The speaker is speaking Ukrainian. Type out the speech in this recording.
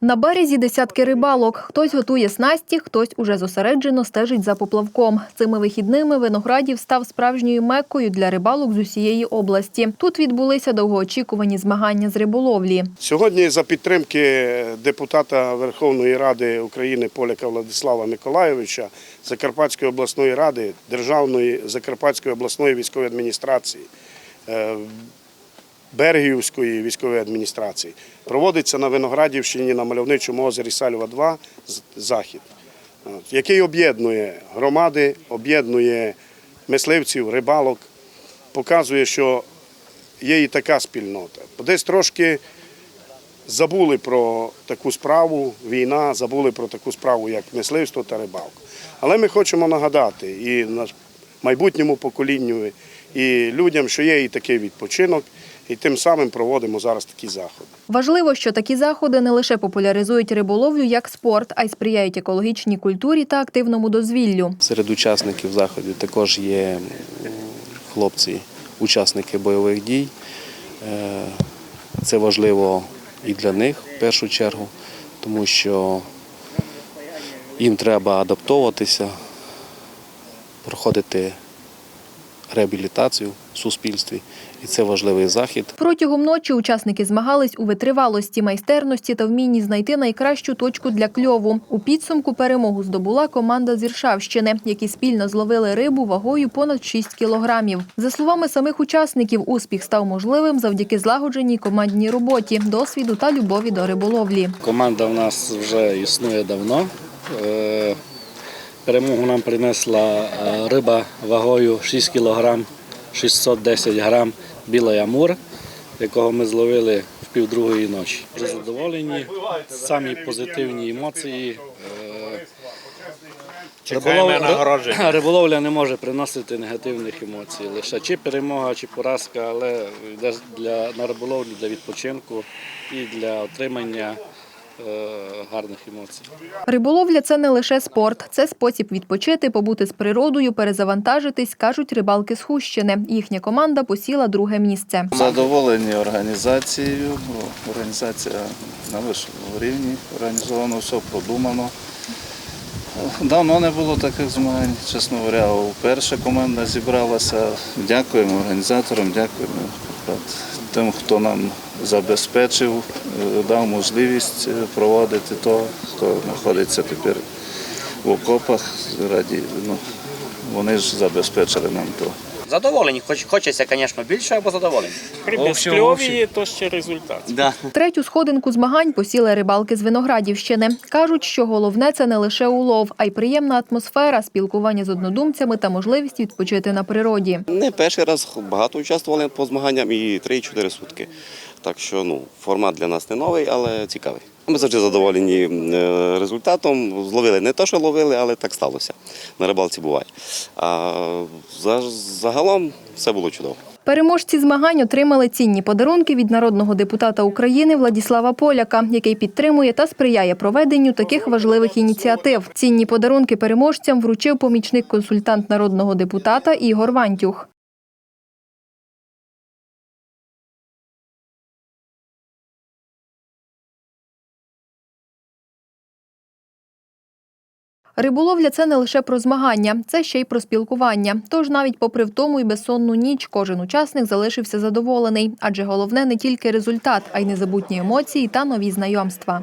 На березі десятки рибалок. Хтось готує снасті, хтось уже зосереджено стежить за поплавком. Цими вихідними Виноградів став справжньою меккою для рибалок з усієї області. Тут відбулися довгоочікувані змагання з риболовлі. Сьогодні за підтримки депутата Верховної Ради України Поляка Владислава Миколайовича, Закарпатської обласної ради, Державної Закарпатської обласної військової адміністрації, е, Бергіївської військової адміністрації проводиться на Виноградівщині на мальовничому озері Сальва 2 захід, який об'єднує громади, об'єднує мисливців, рибалок, показує, що є і така спільнота. Десь трошки забули про таку справу, війна, забули про таку справу, як мисливство та рибалку. Але ми хочемо нагадати і майбутньому поколінню, і людям, що є і такий відпочинок, і тим самим проводимо зараз такі заходи. Важливо, що такі заходи не лише популяризують риболовлю як спорт, а й сприяють екологічній культурі та активному дозвіллю. Серед учасників заходу також є хлопці, учасники бойових дій. Е, Це важливо і для них в першу чергу, тому що їм треба адаптовуватися, проходити реабілітацію в суспільстві, і це важливий захід. Протягом ночі учасники змагались у витривалості, майстерності та вмінні знайти найкращу точку для кльову. У підсумку перемогу здобула команда з Іршавщини, які спільно зловили рибу вагою понад 6 кілограмів. За словами самих учасників, успіх став можливим завдяки злагодженій командній роботі, досвіду та любові до риболовлі. Команда в нас вже існує давно. Перемогу нам принесла е, риба вагою 6 кг 610 грам білий амур, якого ми зловили в півдругої ночі. Дуже задоволені, самі позитивні емоції. Е, риболов- Риболовля не може приносити негативних емоцій. Лише чи перемога, чи поразка, але для, на риболовлю для відпочинку і для отримання гарних емоцій. Риболовля це не лише спорт, це спосіб відпочити, побути з природою, перезавантажитись, кажуть рибалки з Хущини. Їхня команда посіла друге місце. Задоволені організацією. бо Організація на вищому рівні організовано, все продумано. Давно не було таких змагань, чесно говоря. Вперше команда зібралася. Дякуємо організаторам, дякуємо от, тим, хто нам забезпечив, е, дав можливість е, проводити то, хто знаходиться тепер в окопах. Раді, ну, вони ж забезпечили нам то. Задоволені, хоч хочеться, звісно, більше або задоволені. Без кльові, то ще результат. Третю сходинку змагань посіли рибалки з Виноградівщини. Кажуть, що головне це не лише улов, а й приємна атмосфера, спілкування з однодумцями та можливість відпочити на природі. Не перший раз багато участвували по змаганням і 3-4 сутки. Так що ну, формат для нас не новий, але цікавий. Ми завжди задоволені е, результатом. Зловили не те, що ловили, але так сталося. На рибалці буває. А за- загалом все було чудово. Переможці змагань отримали цінні подарунки від народного депутата України Владіслава Поляка, який підтримує та сприяє проведенню таких важливих ініціатив. Цінні подарунки переможцям вручив помічник-консультант народного депутата Ігор Вантюх. Риболовля це не лише про змагання, це ще й про спілкування. Тож навіть попри втому і безсонну ніч, кожен учасник залишився задоволений, адже головне не тільки результат, а й незабутні емоції та нові знайомства.